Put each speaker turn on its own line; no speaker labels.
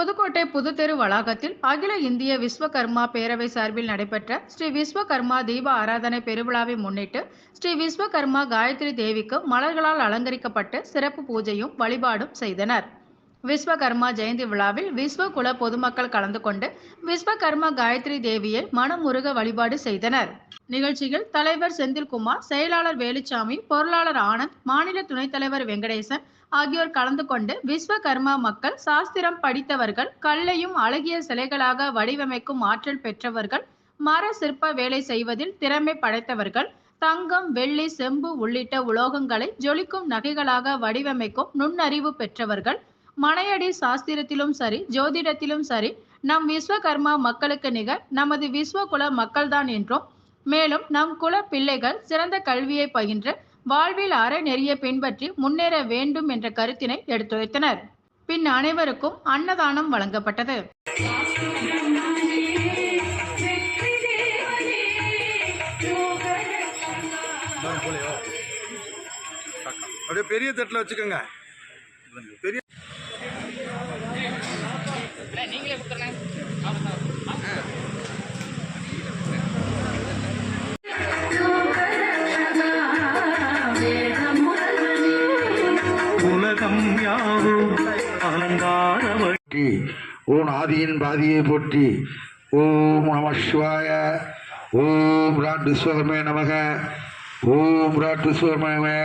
புதுக்கோட்டை புதுத்தெரு வளாகத்தில் அகில இந்திய விஸ்வகர்மா பேரவை சார்பில் நடைபெற்ற ஸ்ரீ விஸ்வகர்மா தீப ஆராதனை பெருவிழாவை முன்னிட்டு ஸ்ரீ விஸ்வகர்மா காயத்ரி தேவிக்கு மலர்களால் அலங்கரிக்கப்பட்டு சிறப்பு பூஜையும் வழிபாடும் செய்தனர். விஸ்வகர்மா ஜெயந்தி விழாவில் விஸ்வகுல பொதுமக்கள் கலந்து கொண்டு விஸ்வகர்மா காயத்ரி தேவியை மனமுருக வழிபாடு செய்தனர். நிகழ்ச்சியில் தலைவர் செந்தில்குமார் செயலாளர் வேலுச்சாமி பொருளாளர் ஆனந்த் மாநில துணைத் தலைவர் வெங்கடேசன் ஆகியோர் கலந்து கொண்டு விஸ்வகர்மா மக்கள் சாஸ்திரம் படித்தவர்கள் கல்லையும் அழகிய சிலைகளாக வடிவமைக்கும் ஆற்றல் பெற்றவர்கள் மர சிற்ப வேலை செய்வதில் திறமை படைத்தவர்கள் தங்கம் வெள்ளி செம்பு உள்ளிட்ட உலோகங்களை ஜொலிக்கும் நகைகளாக வடிவமைக்கும் நுண்ணறிவு பெற்றவர்கள் மனையடி சாஸ்திரத்திலும் சரி ஜோதிடத்திலும் சரி நம் விஸ்வகர்மா மக்களுக்கு நிகர் நமது விஸ்வகுல மக்கள்தான் என்றும். மேலும் நம் குல பிள்ளைகள் சிறந்த கல்வியை பயின்று வாழ்வில் அறநெறியை பின்பற்றி முன்னேற வேண்டும் என்ற கருத்தினை எடுத்துரைத்தனர். பின் அனைவருக்கும் அன்னதானம் வழங்கப்பட்டது.
அப்படியே பெரிய தட்டில் வச்சுக்கோங்க. பெரிய
உலகம் யாவும் அலங்கார
ஓம் ஆதியின் பாதியை போற்றி ஓம் நம சிவாய ஓம் ராட்டு விஸ்வகர்மே நமக ஓம் ராட்டு விஸ்வகர்மே